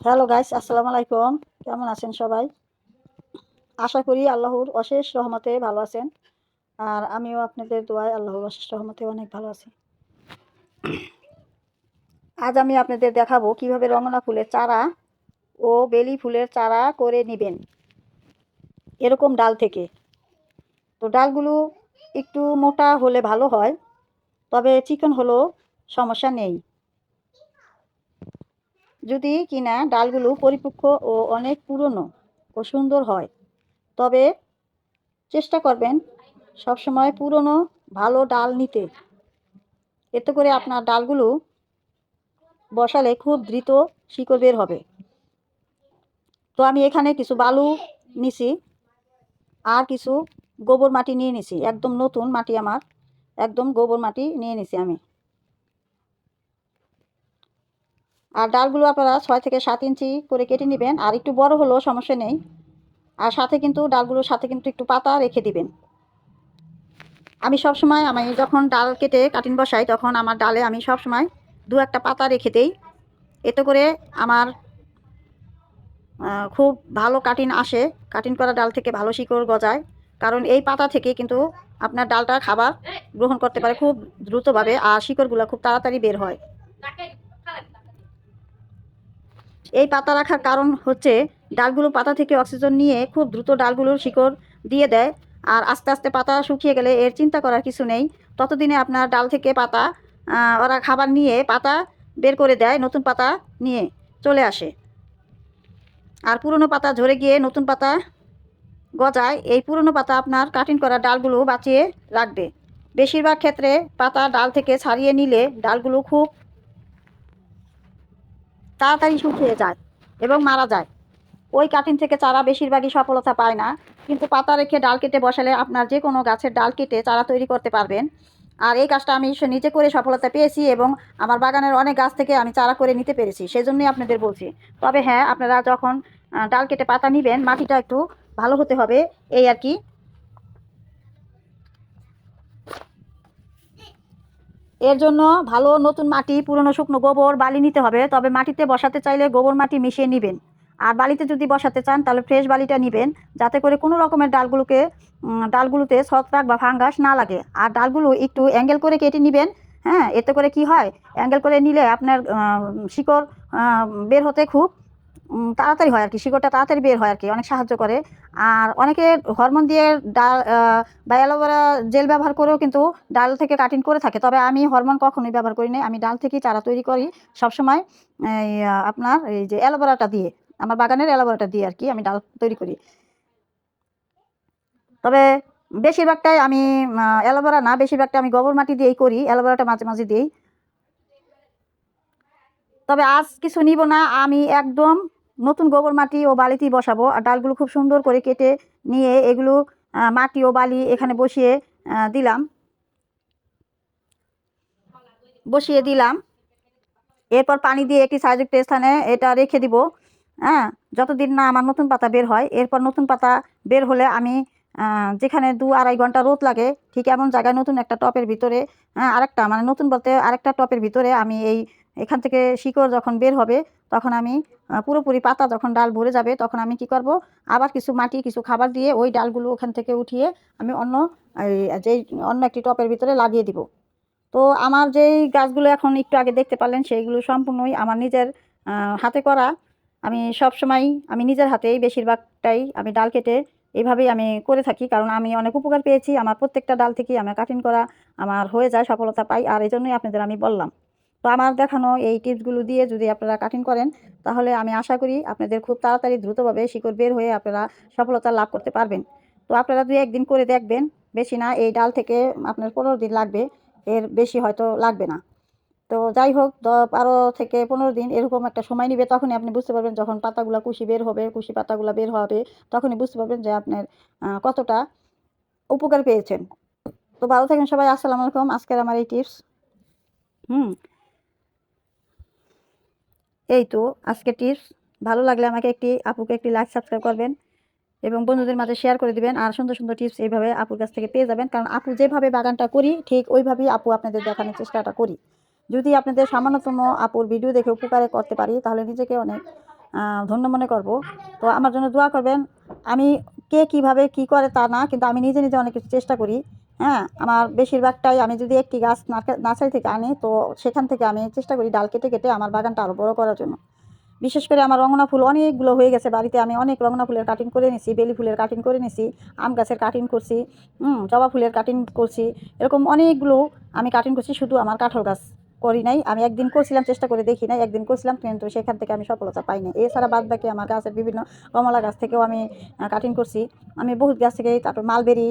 Hello guys আসসালামু আলাইকুম কেমন আছেন সবাই? আশা করি আল্লাহর অশেষ রহমতে ভালো আছেন। আর আমিও আপনাদের দোয়ায় আল্লাহর অশেষ রহমতে অনেক ভালো আছি। আজ আমি আপনাদের দেখাবো কীভাবে রঙনা ফুলের চারা ও বেলি ফুলের চারা করে নেবেন। এরকম ডাল থেকে। তো ডালগুলো একটু মোটা হলে ভালো হয়, তবে চিকন হলেও সমস্যা নেই। যদি কিনা ডালগুলো পরিপক্ক ও অনেক পুরনো ও সুন্দর হয়, তবে চেষ্টা করবেন সবসময় পুরনো, ভালো ডাল নিতে। এতে করে আপনার ডালগুলো বসালে খুব দ্রুত শিকড় বের হবে। তো আমি এখানে কিছু বালু নিছি আর কিছু গোবর মাটি নিয়ে নিছি। একদম নতুন মাটি আমার, একদম গোবর মাটি নিয়ে নিছি আমি। আর ডালগুলো আপনারা ছয় থেকে সাত ইঞ্চি করে কেটে নেবেন। আর একটু বড় হলেও সমস্যা নেই। আর সাথে কিন্তু ডালগুলোর সাথে কিন্তু একটু পাতা রেখে দিবেন। আমি সব সময় আমি যখন ডাল কেটে কাটিং বসাই, তখন আমার ডালে আমি সব সময় দু একটা পাতা রেখে দেই। এতে করে আমার খুব ভালো কাটিং আসে। কাটিং করা ডাল থেকে ভালো শিকড় গজায়। কারণ এই পাতা থেকে কিন্তু আপনার ডালটা খাবার গ্রহণ করতে পারে খুব দ্রুতভাবে আর শিকড়গুলো খুব তাড়াতাড়ি বের হয়। এই পাতা রাখার কারণ হচ্ছে ডালগুলো পাতা থেকে অক্সিজেন নিয়ে খুব দ্রুত ডালগুলোর শিকড় দিয়ে দেয়। আর আস্তে আস্তে পাতা শুকিয়ে গেলে এর চিন্তা করার কিছু নেই। ততদিনে আপনার ডাল থেকে পাতা ওরা খাবার নিয়ে পাতা বের করে দেয়, নতুন পাতা নিয়ে চলে আসে। আর পুরনো পাতা ঝরে গিয়ে নতুন পাতা গজায়, এই পুরনো পাতা আপনার কাটিং করা ডালগুলো বাঁচিয়ে রাখবে। বেশিরভাগ ক্ষেত্রে পাতা ডাল থেকে ছাড়িয়ে নিলে ডালগুলো খুব তাড়াতাড়ি শুকিয়ে যায় এবং মারা যায়। ওই কাটিং থেকে চারা বেশিরভাগই সফলতা পায় না। কিন্তু পাতা রেখে ডাল কেটে বসালে আপনার যে কোনো গাছের ডাল কেটে চারা তৈরি করতে পারবেন। আর এই কাজটা আমি নিজে করে সফলতা পেয়েছি এবং আমার বাগানের অনেক গাছ থেকে আমি চারা করে নিতে পেরেছি সেই জন্যই আপনাদের বলছি। তবে হ্যাঁ আপনারা যখন ডাল কেটে পাতা নেবেন, মাটিটা একটু ভালো হতে হবে, এই আর কি। এর জন্য ভালো নতুন মাটি, পুরনো শুকনো গোবর, বালি নিতে হবে। তবে মাটিতে বসাতে চাইলে গোবর মাটি মিশিয়ে নেবেন। আর বালিতে যদি বসাতে চান, তাহলে ফ্রেশ বালিটা নেবেন, যাতে করে কোনো রকমের ডালগুলোকে ডালগুলোতে ছত্রাক বা ফাঙ্গাস না লাগে। আর ডালগুলো একটু অ্যাঙ্গেল করে কেটে নেবেন হ্যাঁ? এতে করে কি হয়? অ্যাঙ্গেল করে নিলে আপনার শিকড় বের হতে খুব তাড়াতাড়ি হয় আর কি, শিকড়টা তাড়াতাড়ি বের হয় আর কি, অনেক সাহায্য করে। আর অনেকে হরমোন দিয়ে ডাল বা অ্যালোভেরা জেল ব্যবহার করেও কিন্তু ডাল থেকে কাটিং করে থাকে। তবে আমি হরমোন কখনোই ব্যবহার করি না আমি ডাল থেকেই চারা তৈরি করি সবসময়। এই আপনার এই যে অ্যালোভেরাটা দিয়ে, আমার বাগানের অ্যালোভেরাটা দিয়ে আর কি আমি ডাল তৈরি করি। তবে বেশিরভাগটাই আমি অ্যালোভেরা না, বেশিরভাগটা আমি গোবর মাটি দিয়েই করি, অ্যালোভেরাটা মাঝে মাঝে দিই। তবে আজ কিছু নিব না। আমি একদম নতুন গোবর মাটি ও বালিতেই বসাবো। আর ডালগুলো খুব সুন্দর করে কেটে নিয়ে এগুলো মাটি ও বালি এখানে বসিয়ে দিলাম। বসিয়ে দিলাম। এরপর পানি দিয়ে একটি সাইজুক্ত স্থানে এটা রেখে দিব। হ্যাঁ যতদিন না আমার নতুন পাতা বের হয়, এরপর নতুন পাতা বের হলে আমি যেখানে দু আড়াই ঘণ্টা রোদ লাগে, ঠিক এমন জায়গায় নতুন একটা টপের ভিতরে হ্যাঁ আরেকটা মানে নতুন বলতে আরেকটা টপের ভিতরে আমি এই, এখান থেকে শিকড় যখন বের হবে তখন আমি পুরোপুরি পাতা যখন ডাল ভরে যাবে, তখন আমি কি করব? আবার কিছু মাটি, কিছু খাবার দিয়ে ওই ডালগুলো ওখান থেকে উঠিয়ে আমি অন্য যেই, অন্য একটি টপের ভিতরে লাগিয়ে দিব। তো আমার যেই গাছগুলো এখন একটু আগে দেখতে পারলেন, সেইগুলো সম্পূর্ণই আমার নিজের হাতে করা। আমি সব সময় আমি নিজের হাতেই বেশিরভাগটাই আমি ডাল কেটে এইভাবেই আমি করে থাকি, কারণ আমি অনেক উপকার পেয়েছি। আমার প্রত্যেকটা ডাল থেকেই আমার কাটিং করা, আমার হয়ে যায়, সফলতা পাই, আর এই জন্যই আপনাদের আমি বললাম। তো আমার দেখানো এই টিপসগুলো দিয়ে যদি আপনারা কাটিং করেন, তাহলে আমি আশা করি আপনাদের খুব তাড়াতাড়ি দ্রুতভাবে শিকড় বের হয়ে আপনারা সফলতা লাভ করতে পারবেন। তো আপনারা দুই একদিন করে দেখবেন, বেশি না এই ডাল থেকে আপনার পনেরো দিন লাগবে, এর বেশি হয়তো লাগবে না। তো যাই হোক বারো থেকে পনেরো দিন এরকম একটা সময় নেবে, তখনই আপনি বুঝতে পারবেন যখন পাতাগুলো কুশি বের হবে, কুশি পাতাগুলো বের হবে, তখনই বুঝতে পারবেন যে আপনার কতটা উপকার পেয়েছেন। তো ভালো থাকেন সবাই, আসসালামু আলাইকুম। আজকের আমার এই টিপস হুম। এই তো, আজকে টিপস ভালো লাগলে আমাকে একটি, আপুকে একটি লাইক সাবস্ক্রাইব করবেন এবং বন্ধুদের মাঝে শেয়ার করে দিবেন। আর সুন্দর সুন্দর টিপস এইভাবে আপুর কাছ থেকে পেয়ে যাবেন। কারণ আপু যেভাবে বাগানটা করি, ঠিক ওইভাবেই আপু আপনাদের দেখানোর চেষ্টাটা করি। যদি আপনাদের সামান্যতম আপুর ভিডিও দেখে উপকারে করতে পারি, তাহলে নিজেকে অনেক ধন্য মনে করব। তো আমার জন্য দোয়া করবেন। আমি কে কীভাবে কি করে তা না, কিন্তু আমি নিজে নিজে অনেক কিছু চেষ্টা করি। হ্যাঁ আমার বেশিরভাগটাই আমি যদি একটি গাছ নার্সারি থেকে আনি, তো সেখান থেকে আমি চেষ্টা করি ডাল কেটে কেটে আমার বাগানটা আরও বড় করার জন্য। বিশেষ করে আমার রঙনা ফুল অনেকগুলো হয়ে গেছে বাড়িতে। আমি অনেক রঙনা ফুলের কাটিং করে নিছি, বেলি ফুলের কাটিং করে নিছি, আম গাছের কাটিং করছি হুম জবা ফুলের কাটিং করছি, এরকম অনেকগুলো আমি কাটিং করছি শুধু আমার কাঁঠাল গাছ। করি নাই। আমি একদিন করছিলাম, চেষ্টা করে দেখি নাই, একদিন করছিলাম, কিন্তু সেখান থেকে আমি সফলতা পাই নাই। এছাড়া বাদ বাকি আমার গাছের বিভিন্ন কমলা গাছ থেকেও আমি কাটিং করছি। আমি বহুত গাছ থেকে, তারপর মালবেরি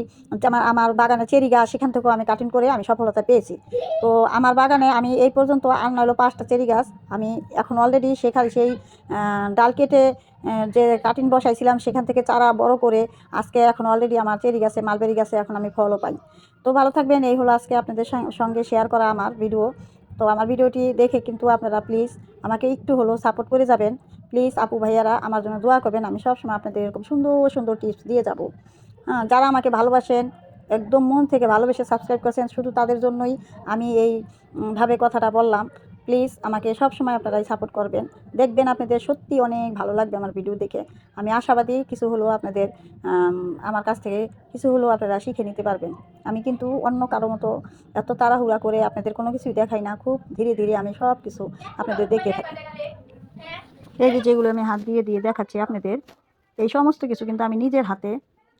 আমার আমার বাগানে চেরি গাছ, সেখান থেকেও আমি কাটিং করে আমি সফলতা পেয়েছি। তো আমার বাগানে আমি এই পর্যন্ত আর নইলো পাঁচটা চেরি গাছ আমি এখন অলরেডি সেখানে সেই ডাল কেটে যে কাটিং বসাইছিলাম, সেখান থেকে চারা বড় করে আজকে এখন অলরেডি আমার চেরি গাছে, মালবেরি গাছে এখন আমি ফলও পাই। তো ভালো থাকবেন। এই হলো আজকে আপনাদের সঙ্গে শেয়ার করা আমার ভিডিও তো আমার ভিডিওটি দেখে কিন্তু আপনারা প্লিজ আমাকে একটু হলেও সাপোর্ট করে যাবেন। প্লিজ আপু ভাইয়ারা আমার জন্য দোয়া করবেন, আমি সবসময় আপনাদের এরকম সুন্দর সুন্দর টিপস দিয়ে যাব। হ্যাঁ যারা আমাকে ভালোবাসেন, একদম মন থেকে ভালোবেসে সাবস্ক্রাইব করেছেন, শুধু তাদের জন্যই আমি এইভাবে কথাটা বললাম। প্লিজ আমাকে সব সময় আপনারাই সাপোর্ট করবেন। দেখবেন আপনাদের সত্যি অনেক ভালো লাগবে আমার ভিডিও দেখে। আমি আশাবাদী কিছু হলেও আপনাদের আমার কাছ থেকে কিছু হলেও আপনারা শিখে নিতে পারবেন। আমি কিন্তু অন্য কারও মতো এত তাড়াহুড়া করে আপনাদের কোনো কিছুই দেখাই না। খুব ধীরে ধীরে আমি সব কিছু আপনাদের দেখে থাকি। এই যে যেগুলো আমি হাত দিয়ে দিয়ে দেখাচ্ছি আপনাদের, এই সমস্ত কিছু কিন্তু আমি নিজের হাতে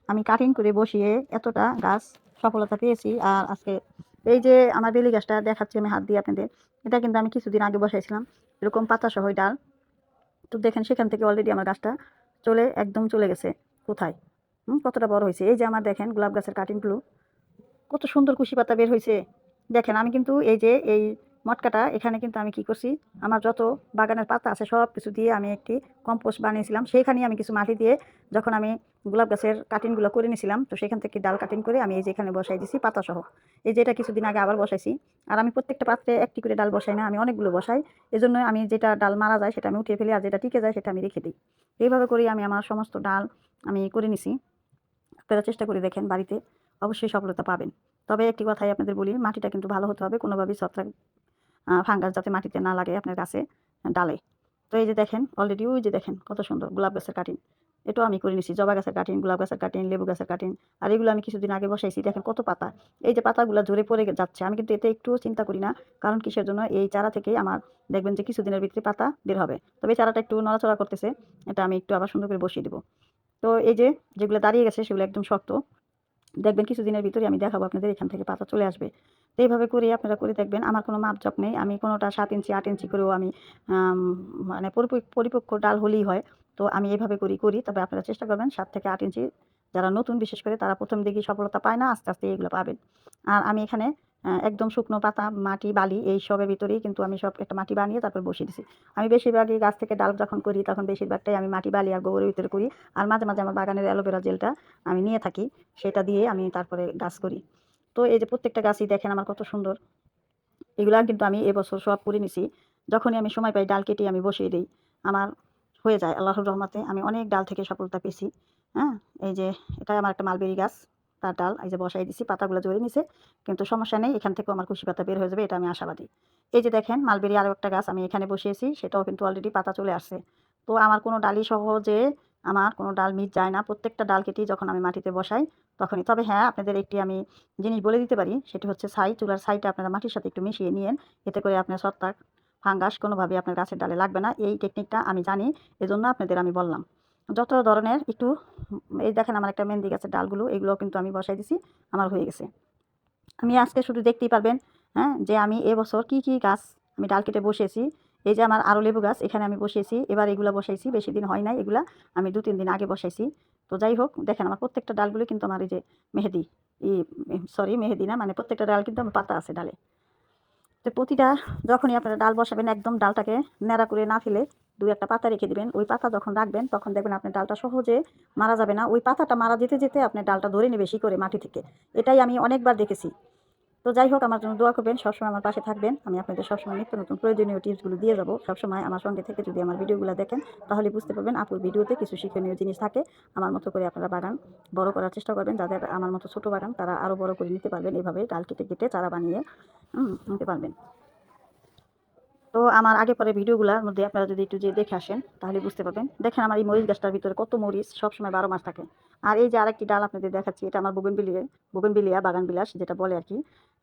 আমি কাটিং করে বসিয়ে এতটা গাছ সফলতা পেয়েছি। আর আজকে এই যে আমার বেলি গাছটা দেখাচ্ছি আমি হাত দিয়ে আপনাদের এটা কিন্তু আমি কিছুদিন আগে বসাইছিলাম এরকম পাতা সহ ডাল। তো দেখেন সেখান থেকে অলরেডি আমার গাছটা চলে একদম চলে গেছে। কোথায়? হুম, কতটা বড় হয়েছে? এই যে আমার দেখেন গোলাপ গাছের কাটিংগুলো কত সুন্দর কুশি পাতা বের হয়েছে। দেখেন আমি কিন্তু এই যে এই মটকাটা, এখানে কিন্তু আমি কি করছি? আমার যত বাগানের পাতা আছে সব কিছু দিয়ে আমি একটি কম্পোস্ট বানিয়েছিলাম। সেইখানেই আমি কিছু মাটি দিয়ে যখন আমি গোলাপ গাছের কাটিংগুলো করে নিয়েছিলাম, তো সেখান থেকে ডাল কাটিং করে আমি এই যে এখানে বসাই দিছি পাতা সহ এই যে এটা কিছুদিন আগে আবার বসাইছি। আর আমি প্রত্যেকটা পাত্রে একটি করে ডাল বসাই না, আমি অনেকগুলো বসাই। এজন্য আমি যেটা ডাল মারা যায় সেটা আমি উঠিয়ে ফেলি আর যেটা টিকে যায় সেটা আমি রেখে দিই। এইভাবে করেই আমি আমার সমস্ত ডাল আমি করে নিছি। আপনারা চেষ্টা করে দেখেন বাড়িতে, অবশ্যই সফলতা পাবেন। তবে একটি কথাই আপনাদের বলি, মাটিটা কিন্তু ভালো হতে হবে, কোনোভাবেই ছত্রাক ফাঙ্গাস যাতে মাটিতে না লাগে আপনার গাছে, ডালে। তো এই যে দেখেন অলরেডি ওই যে দেখেন, কত সুন্দর গোলাপ গাছের কাটিং। এটাও আমি করে নিছি, জবা গাছের কাটিং, গোলাপ গাছের কাটিং, লেবু গাছের কাটিং। আর এগুলো আমি কিছুদিন আগে বসাইছি, দেখেন কত পাতা। এই যে পাতাগুলো ঝরে পড়ে যাচ্ছে, আমি কিন্তু এতে একটুও চিন্তা করি না, কারণ কিসের জন্য? এই চারা থেকেই আমার দেখবেন যে কিছুদিনের ভিতরে পাতা বের হবে। তবে চারাটা একটু নড়াচড়া করতেছে, এটা আমি একটু আবার সুন্দর করে বসিয়ে দেবো। তো এই যে যেগুলো দাঁড়িয়ে গেছে, সেগুলো একদম শক্ত। দেখবেন কিছুদিনের ভিতরে আমি দেখাবো, আপনাদের এখান থেকে পাতা চলে আসবে। তো এইভাবে করে আপনারা করে দেখবেন। আমার কোনো মাপজপ নেই। আমি কোনোটা সাত ইঞ্চি, আট ইঞ্চি করেও আমি মানে পরিপক্ক ডাল হলেই হয়। তো আমি এইভাবে করি করি। তবে আপনারা চেষ্টা করবেন সাত থেকে আট ইঞ্চি যারা নতুন বিশেষ করে তারা প্রথম দিকে সফলতা পায় না, আস্তে আস্তে এগুলো পাবেন। আর আমি এখানে একদম শুকনো পাতা, মাটি, বালি এই সবের ভিতরেই কিন্তু আমি সব একটা মাটি বানিয়ে তারপর বসিয়ে দিছি। আমি বেশিরভাগই গাছ থেকে ডাল যখন করি তখন বেশিরভাগটাই আমি মাটি, বালি আর গোবরের ভিতরে করি। আর মাঝে মাঝে আমার বাগানের অ্যালোভেরা জেলটা আমি নিয়ে থাকি। সেটা দিয়ে আমি তারপরে গাছ করি। তো এই যে প্রত্যেকটা গাছই দেখেন আমার কত সুন্দর। এগুলা কিন্তু আমি এবছর সব করে নিছি। যখনই আমি সময় পাই ডাল কেটে আমি বসিয়ে দিই। আমার হয়ে যায় আল্লাহর রহমতে। আমি অনেক ডাল থেকে সফলতা পেয়েছি। হ্যাঁ এই যে এটা আমার একটা মালবেরি গাছ, তার ডাল এই যে বসাই দিছি, পাতাগুলো জড়িয়ে নিছে। কিন্তু সমস্যা নেই, এখান থেকেও আমার খুশি পাতা বের হয়ে যাবে, এটা আমি আশাবাদী। এই যে দেখেন মালবেরি আরও একটা গাছ আমি এখানে বসিয়েছি, সেটাও কিন্তু অলরেডি পাতা চলে আসছে। তো আমার কোনো ডালই সহজে আমার কোনো ডাল মিট যায় না। প্রত্যেকটা ডাল কেটেই যখন আমি মাটিতে বসাই, তখনই। তবে হ্যাঁ আপনাদের একটি আমি জিনিস বলে দিতে পারি, সেটি হচ্ছে ছাই। চুলার ছাইটা আপনারা মাটির সাথে একটু মিশিয়ে নিয়েন। এতে করে আপনার ছত্রাক ফাঙ্গাস কোনোভাবে আপনার গাছের ডালে লাগবে না। এই টেকনিকটা আমি জানি, এজন্য আপনাদের আমি বললাম। যত ধরনের একটু, এই দেখেন আমার একটা মেহেন্দি গাছের ডালগুলো এগুলো কিন্তু আমি বসাই দিছি, আমার হয়ে গেছে। আমি আজকে শুধু দেখতেই পারবেন হ্যাঁ যে আমি এবছর কি কি গাছ আমি ডাল কেটে বসিয়েছি। এই যে আমার আরও লেবু গাছ, এখানে আমি বসিয়েছি, এবার এগুলো বসাইছি, বেশি দিন হয় নাই এগুলা, আমি দু তিন দিন আগে বসাইছি। তো যাই হোক, দেখেন আমার প্রত্যেকটা ডালগুলো কিন্তু আমার এই যে মেহেদি ই সরি মেহেদি না মানে প্রত্যেকটা ডাল কিন্তু আমার পাতা আছে ডালে। তো প্রতিটা যখনই আপনারা ডাল বসাবেন, একদম ডালটাকে ন্যাড়া করে না ফেলে দু একটা পাতা রেখে দিবেন। ওই পাতা যখন রাখবেন, তখন দেখবেন আপনার ডালটা সহজে মারা যাবে না। ওই পাতাটা মারা যেতে যেতে আপনার ডালটা ধরে নেবে বেশি করে মাটি থেকে। এটাই আমি অনেকবার দেখেছি। তো যাই হোক, আমার জন্য দোয়া করবেন, সবসময় আমার পাশে থাকবেন। আমি আপনাদের সবসময় নিত্য নতুন প্রয়োজনীয় টিপসগুলো দিয়ে যাব। সবসময় আমার সঙ্গে থেকে যদি আমার ভিডিওগুলো দেখেন, তাহলে বুঝতে পারবেন আপুর ভিডিওতে কিছু শিক্ষণীয় জিনিস থাকে। আমার মতো করে আপনারা বাগান বড় করার চেষ্টা করবেন। যাদের আমার মতো ছোট বাগান, তারা আরও বড় করে নিতে পারবেন। এভাবে ডাল কেটে কেটে চারা বানিয়ে নিতে পারবেন। তো আমার আগে পরে ভিডিওগুলোর মধ্যে আপনারা যদি একটু যে দেখে আসেন, তাহলে বুঝতে পারবেন। দেখেন আমার এই মরিচ গাছটার ভিতরে কত মরিচ, সবসময় বারো মাস থাকে। আর এই যে আরেকটি ডাল আপনাদের দেখাচ্ছি, এটা আমার বগন বিলিয়ে বগন বিলিয়া বাগান বিলাস যেটা বলে আর কি।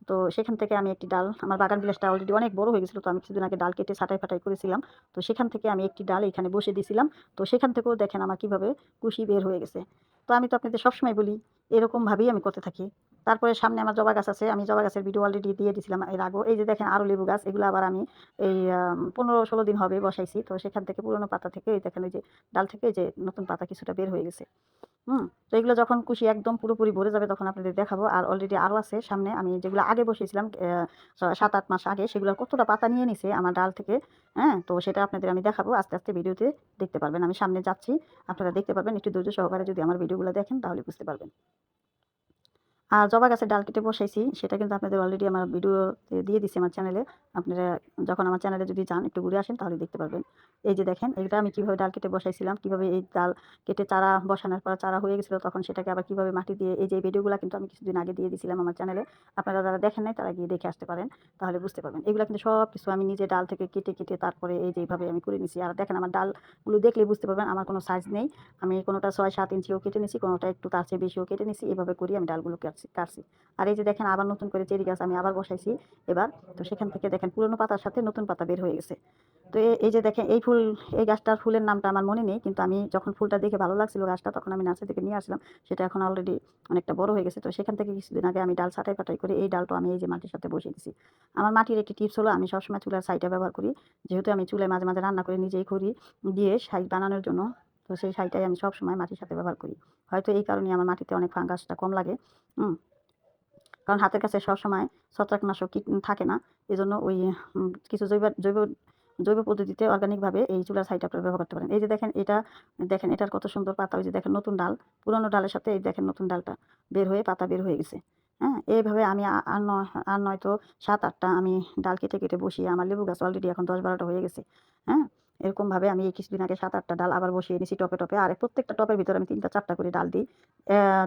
তো সেখান থেকে আমি একটি ডাল, আমার বাগান বিলাসটা অলরেডি অনেক বড় হয়ে গেছিল, তো আমি কিছুদিন আগে ডাল কেটে ছাটাই ফাটাই করেছিলাম। তো সেখান থেকে আমি একটি ডাল এখানে বসে দিয়েছিলাম তো সেখান থেকেও দেখেন আমার কীভাবে কুশি বের হয়ে গেছে। তো আমি তো আপনাদের সবসময় বলি এরকমভাবেই আমি করতে থাকি। তারপরে সামনে আমার জবা গাছ আছে, আমি জবা গাছের ভিডিও অলরেডি দিয়ে দিয়েছিলাম এর আগেও। এই যে দেখেন আরও লেবু গাছ, এগুলো আবার আমি এই পনেরো ষোলো দিন হবে বসাইছি। তো সেখান থেকে পুরোনো পাতা থেকে এই দেখেন ওই যে ডাল থেকে যে নতুন পাতা কিছুটা বের হয়ে গেছে। হুম, তো এগুলো যখন কুশি একদম পুরোপুরি ভরে যাবে তখন আপনাদের দেখাবো। আর অলরেডি আরও আছে সামনে, আমি যেগুলো আগে বসিয়েছিলাম সাত, আট মাস আগে, সেগুলো কতটা পাতা নিয়ে নিছে আমার ডাল থেকে হ্যাঁ? তো সেটা আপনাদের আমি দেখাবো। আস্তে আস্তে ভিডিওতে দেখতে পারবেন। আমি সামনে যাচ্ছি, আপনারা দেখতে পারবেন, একটু ধৈর্য সহকারে যদি আমার ভিডিওগুলো দেখেন তাহলে বুঝতে পারবেন। আর জবা গাছের ডাল কেটে বসাইছি, সেটা কিন্তু আপনাদের অলরেডি আমার ভিডিও দিয়ে দিছি আমার চ্যানেলে আপনারা যখন আমার চ্যানেলে যদি যান, একটু ঘুরে আসেন, তাহলে দেখতে পারবেন। এই যে দেখেন, এটা আমি কীভাবে ডাল কেটে বসাইছিলাম, কীভাবে এই ডাল কেটে চারা বসানোর পর চারা হয়ে গেছিল, তখন সেটাকে আবার কীভাবে মাটি দিয়ে, এই যে ভিডিওগুলো কিন্তু আমি কিছুদিন আগে দিয়ে দিয়েছিলাম আমার চ্যানেলে আপনারা যারা দেখেন নাই, তারা গিয়ে দেখে আসতে পারেন, তাহলে বুঝতে পারবেন। এগুলো কিন্তু সব কিছু আমি নিজে ডাল থেকে কেটে কেটে তারপরে এই যে এইভাবে আমি করে নিছি। আর দেখেন, আমার ডালগুলো দেখলে বুঝতে পারবেন, আমার কোনো সাইজ নেই। আমি কোনোটা ছয়, সাত ইঞ্চিও কেটে নিছি, কোনোটা একটু তার চেয়ে বেশিও কেটে নিছি। এভাবে করি আমি ডালগুলো কাটছি কাটছি আর এই যে দেখেন আবার নতুন করে চেরি গাছ আমি আবার বসাইছি। এবার তো সেখান থেকে দেখেন পুরনো পাতার সাথে নতুন পাতা বের হয়ে গেছে। তো এই যে দেখেন এই ফুল, এই গাছটার ফুলের নামটা আমার মনে নেই, কিন্তু আমি যখন ফুলটা দেখে ভালো লাগছিল গাছটা, তখন আমি নার্সারি থেকে নিয়ে আসলাম। সেটা এখন অলরেডি অনেকটা বড় হয়ে গেছে। তো সেখান থেকে কিছুদিন আগে আমি ডাল ছাটাই ফাটাই করে এই ডালটা আমি এই যে মাটির সাথে বসিয়ে দিছি। আমার মাটির একটি টিপস হলো, আমি সবসময় চুলার সাইডে ব্যবহার করি। যেহেতু আমি চুলায় মাঝে মাঝে রান্না করে নিজেই করি, দিয়ে সাইড বানানোর জন্য, তো সেই সাইডটাই আমি সবসময় মাটির সাথে ব্যবহার করি। হয়তো এই কারণে আমার মাটিতে অনেক ফাঙ্গাসটা কম লাগে কারণ হাতের কাছে সবসময় ছত্রাকনাশক থাকে না। এই জন্য ওই কিছু জৈব জৈব জৈব পদ্ধতিতে অর্গানিকভাবে এই চুলার সাইড আপনারা ব্যবহার করতে পারেন। এই যে দেখেন এটা, দেখেন এটার কত সুন্দর পাতা, ওই যে দেখেন নতুন ডাল, পুরনো ডালের সাথে এই দেখেন নতুন ডালটা বের হয়ে পাতা বের হয়ে গেছে হ্যাঁ। এইভাবে আমি আর নয়, আর নয়তো সাত, আটটা আমি ডাল কেটে কেটে বসিয়ে আমার লেবু গাছ অলরেডি এখন দশ, বারোটা হয়ে গেছে হ্যাঁ। এরকমভাবে আমি এই কিছুদিন আগে সাত আটটা ডাল আবার বসিয়ে নিয়েছি টপে টপে। আর প্রত্যেকটা টপের ভিতরে আমি তিনটা চারটা করে ডাল দিই।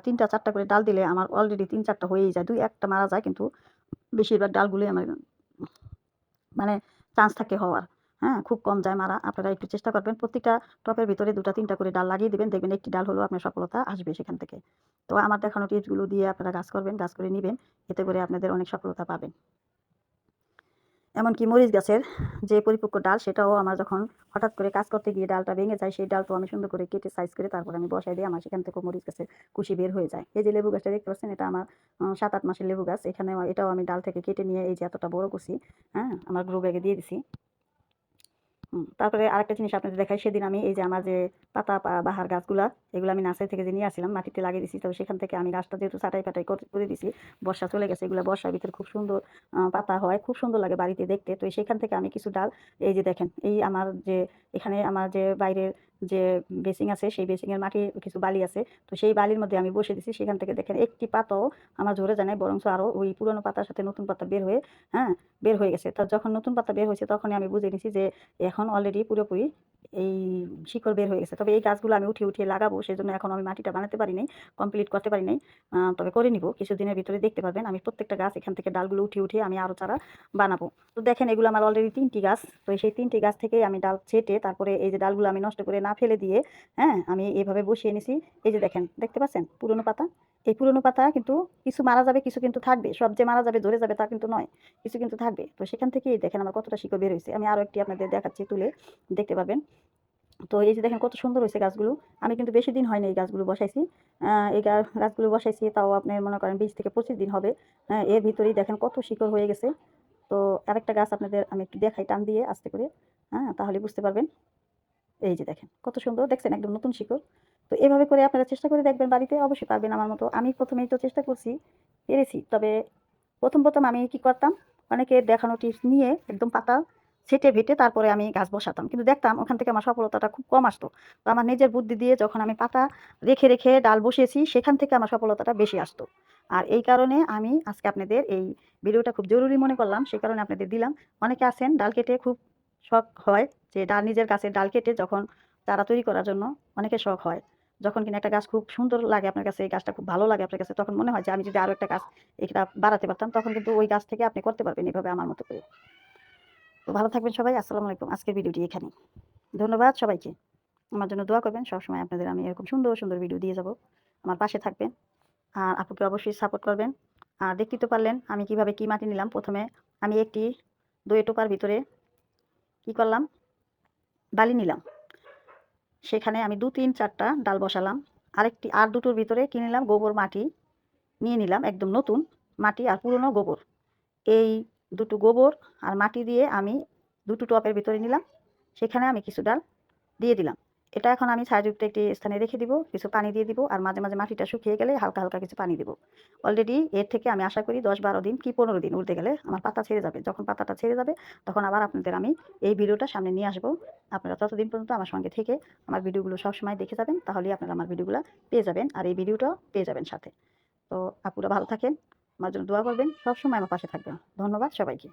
তিনটা চারটা করে ডাল দিলে আমার অলরেডি তিন চারটা হয়েই যায়। দুই একটা মারা যায় কিন্তু বেশিরভাগ ডালগুলোই আমার মানে চান্স থাকে হওয়ার। হ্যাঁ খুব কম যায় মারা। আপনারা একটু চেষ্টা করবেন। প্রত্যেকটা টপের ভিতরে দুটা তিনটা করে ডাল লাগিয়ে দেবেন। দেখবেন একটি ডাল হলেও আপনার সফলতা আসবে সেখান থেকে। তো আমার দেখানো টিপসগুলো দিয়ে আপনারা গাছ করবেন, গাছ করে নেবেন। এতে করে আপনাদের অনেক সফলতা পাবেন। এমনকি মরিচ গাছের যে পরিপক্ক ডাল, সেটাও আমার যখন হঠাৎ করে কাজ করতে গিয়ে ডালটা ভেঙে যায়, সেই ডালটাও আমি সুন্দর করে কেটে সাইজ করে তারপর আমি বসাই দিই আমার সেখান থেকে মরিচ গাছের কুশি বের হয়ে যায়। এই যে লেবু গাছটা দেখতে পাচ্ছেন, এটা আমার সাত আট মাসের লেবু গাছ। এখানে এটাও আমি ডাল থেকে কেটে নিয়ে এই যে এতটা বড় কুশি হ্যাঁ আমার গ্রো ব্যাগে দিয়ে দিছি। তারপরে আরেকটা জিনিস আপনাদের দেখাই, সেদিন আমি এই যে আমার যে পাতা বাহার গাছগুলা, এগুলো আমি নার্সারি থেকে যে নিয়ে আসলাম মাটিতে লাগিয়ে দিছি, তো সেখান থেকে আমি গাছটা যেহেতু ছাটাই ফাটাই করে দিছি, বর্ষা চলে গেছে, এগুলো বর্ষার ভিতরে খুব সুন্দর পাতা হয়, খুব সুন্দর লাগে বাড়িতে দেখতে, তো সেখান থেকে আমি কিছু ডাল, এই যে দেখেন, এই আমার যে, এখানে আমার যে বাইরের যে বেসিং আছে, সেই বেসিংয়ের মাটি কিছু বালি আছে। তো সেই বালির মধ্যে আমি বসে দিছি। সেখান থেকে দেখেন একটি পাতাও আমার ঝরে যায় নাই, বরঞ্চ আরও ওই পুরনো পাতার সাথে নতুন পাতা বের হয়ে হ্যাঁ বের হয়ে গেছে। তো যখন নতুন পাতা বের হয়েছে, তখনই আমি বুঝে নিছি যে এখন অলরেডি পুরোপুরি এই শিকড় বের হয়ে গেছে। তবে এই গাছগুলো আমি উঠিয়ে উঠিয়ে লাগাবো সেই জন্য এখন আমি মাটিটা বানাতে পারি নাই কমপ্লিট করতে পারি নাই। তবে করে নিব, কিছুদিনের ভিতরে দেখতে পারবেন। আমি প্রত্যেকটা গাছ এখান থেকে ডালগুলো উঠিয়ে উঠিয়ে আমি আরও চারা বানাবো। তো দেখেন এগুলো আমার অলরেডি তিনটি গাছ। তো সেই তিনটি গাছ থেকেই আমি ডাল ছেটে, তারপরে এই যে ডালগুলো আমি নষ্ট করে না ফেলে দিয়ে হ্যাঁ আমি এভাবে বসিয়ে নিছি এই যে দেখেন দেখতে পাচ্ছেন? পুরনো পাতা। এই পুরনো পাতা কিন্তু কিছু মারা যাবে কিছু কিন্তু থাকবে। সব যে মারা যাবে ধরে যাবে তা কিন্তু নয় কিছু কিন্তু থাকবে। তো সেখান থেকেই দেখেন আমার কতটা শিকড় বের হয়েছে। আমি আরও একটি আপনাদের দেখাচ্ছি তুলে দেখতে পারবেন। তো এই যে দেখেন কত সুন্দর হয়েছে গাছগুলো। আমি কিন্তু বেশি দিন হয়নি এই গাছগুলো বসাইছি। এই গাছগুলো বসাইছি তাও আপনি মনে করেন বিশ থেকে পঁচিশ দিন হবে। হ্যাঁ, এর ভিতরেই দেখেন কত শিকড় হয়ে গেছে। তো আরেকটা গাছ আপনাদের আমি একটু দেখাই টান দিয়ে আস্তে করে। হ্যাঁ তাহলে বুঝতে পারবেন। এই যে দেখেন, কত সুন্দর। দেখছেন, একদম নতুন শিকড়। তো এভাবে করে আপনারা চেষ্টা করে দেখবেন বাড়িতে। অবশ্যই পারবেন আমার মতো। আমি প্রথমেই তো চেষ্টা করছি, পেরেছি। তবে প্রথম প্রথম আমি কি করতাম, অনেকে দেখানো টিপস নিয়ে একদম পাতা ছেটে ভেটে তারপরে আমি গাছ বসাতাম। কিন্তু দেখতাম, ওখান থেকে আমার সফলতাটা খুব কম আসতো। তো আমার নিজের বুদ্ধি দিয়ে যখন আমি পাতা রেখে রেখে ডাল বসিয়েছি, সেখান থেকে আমার সফলতাটা বেশি আসতো। আর এই কারণে আমি আজকে আপনাদের এই ভিডিওটা খুব জরুরি মনে করলাম সেই কারণে আপনাদের দিলাম। অনেকে আছেন, ডাল কেটে খুব শখ হয় যে ডাল নিজের গাছের ডাল কেটে যখন চারা তৈরি করার জন্য অনেকে শখ হয়। যখন কিনা একটা গাছ খুব সুন্দর লাগে আপনার কাছে, এই গাছটা খুব ভালো লাগে আপনার কাছে, তখন মনে হয় যে আমি যদি আরও একটা গাছ এটা বাড়াতে পারতাম, তখন কিন্তু ওই গাছ থেকে আপনি করতে পারবেন এভাবে আমার মতো করে। তো ভালো থাকবেন সবাই, আসসালামু আলাইকুম। আজকের ভিডিওটি এখানে। ধন্যবাদ সবাইকে। আমার জন্য দোয়া করবেন, সবসময় আপনাদের আমি এরকম সুন্দর সুন্দর ভিডিও দিয়ে যাব। আমার পাশে থাকবেন। আর আপুকে অবশ্যই সাপোর্ট করবেন। আর দেখতে তো পারলেন আমি কীভাবে কি মাটি নিলাম। প্রথমে আমি একটি দই টোপার ভিতরে কি করলাম? বালি নিলাম। সেখানে আমি দু, তিন, চারটা ডাল বসালাম। আরেকটি, আর দুটোর ভিতরে কিনে নিলাম? গোবর মাটি নিয়ে নিলাম, একদম নতুন মাটি আর পুরনো গোবর। এই দুটো গোবর আর মাটি দিয়ে আমি দুটো টপের ভিতরে নিলাম। সেখানে আমি কিছু ডাল দিয়ে দিলাম। এটা এখন আমি ছায়াযুক্ত একটি স্থানে রেখে দিব, কিছু পানি দিয়ে দিব আর মাঝে মাঝে মাটিটা শুকিয়ে গেলে হালকা হালকা কিছু পানি দিব। অলরেডি এর থেকে আমি আশা করি দশ বারো দিন কি পনেরো দিন উঠতে গেলে আমার পাতা ছেড়ে যাবে। যখন পাতাটা ছেড়ে যাবে তখন আবার আপনাদের আমি এই ভিডিওটা সামনে নিয়ে আসব। আপনারা ততদিন পর্যন্ত আমার সঙ্গে থেকে আমার ভিডিওগুলো সবসময় দেখে যাবেন, তাহলেই আপনারা আমার ভিডিওগুলো পেয়ে যাবেন আর এই ভিডিওটাও পেয়ে যাবেন সাথে। তো আপুরা ভালো থাকেন, আমার জন্য দোয়া করবেন, সবসময় আমার পাশে থাকবেন। ধন্যবাদ সবাইকে।